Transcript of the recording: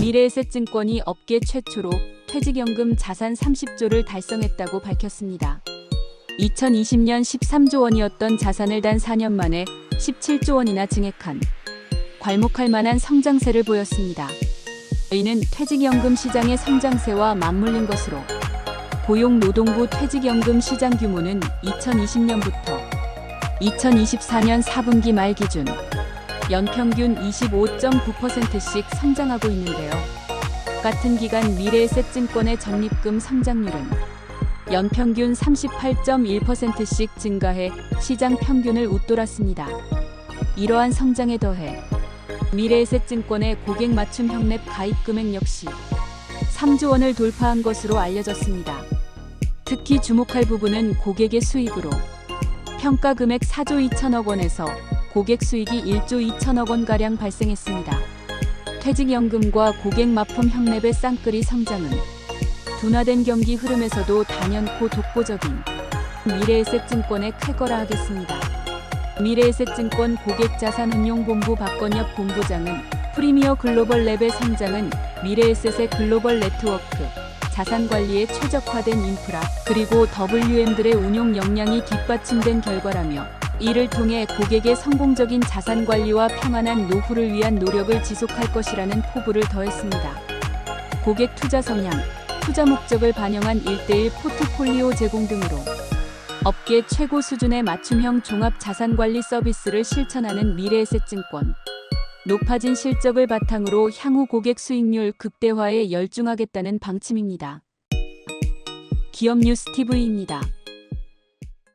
미래에셋증권이 업계 최초로 퇴직연금 자산 30조를 달성했다고 밝혔습니다. 2020년 13조 원이었던 자산을 단 4년 만에 17조 원이나 증액한 괄목할 만한 성장세를 보였습니다. 이는 퇴직연금 시장의 성장세와 맞물린 것으로 고용노동부 퇴직연금 시장 규모는 2020년부터 2024년 4분기 말 기준 연평균 25.9%씩 성장하고 있는데요. 같은 기간 미래에셋증권의 적립금 성장률은 연평균 38.1%씩 증가해 시장 평균을 웃돌았습니다. 이러한 성장에 더해 미래에셋증권의 고객 맞춤 형 랩 가입 금액 역시 3조 원을 돌파한 것으로 알려졌습니다. 특히 주목할 부분은 고객의 수익으로 평가 금액 4조 2천억 원에서 고객 수익이 1조 2천억 원가량 발생했습니다. 퇴직연금과 고객 맞춤 형랩의 쌍끌이 성장은 둔화된 경기 흐름에서도 단연코 독보적인 미래에셋증권의 쾌거라 하겠습니다. 미래에셋증권 고객자산운용본부 박건엽 본부장은 프리미어 글로벌 랩의 성장은 미래에셋의 글로벌 네트워크, 자산 관리에 최적화된 인프라, 그리고 WM들의 운용 역량이 뒷받침된 결과라며 이를 통해 고객의 성공적인 자산 관리와 평안한 노후를 위한 노력을 지속할 것이라는 포부를 더했습니다. 고객 투자 성향, 투자 목적을 반영한 1대1 포트폴리오 제공 등으로 업계 최고 수준의 맞춤형 종합 자산 관리 서비스를 실천하는 미래에셋증권. 높아진 실적을 바탕으로 향후 고객 수익률 극대화에 열중하겠다는 방침입니다. 기업 뉴스 TV입니다.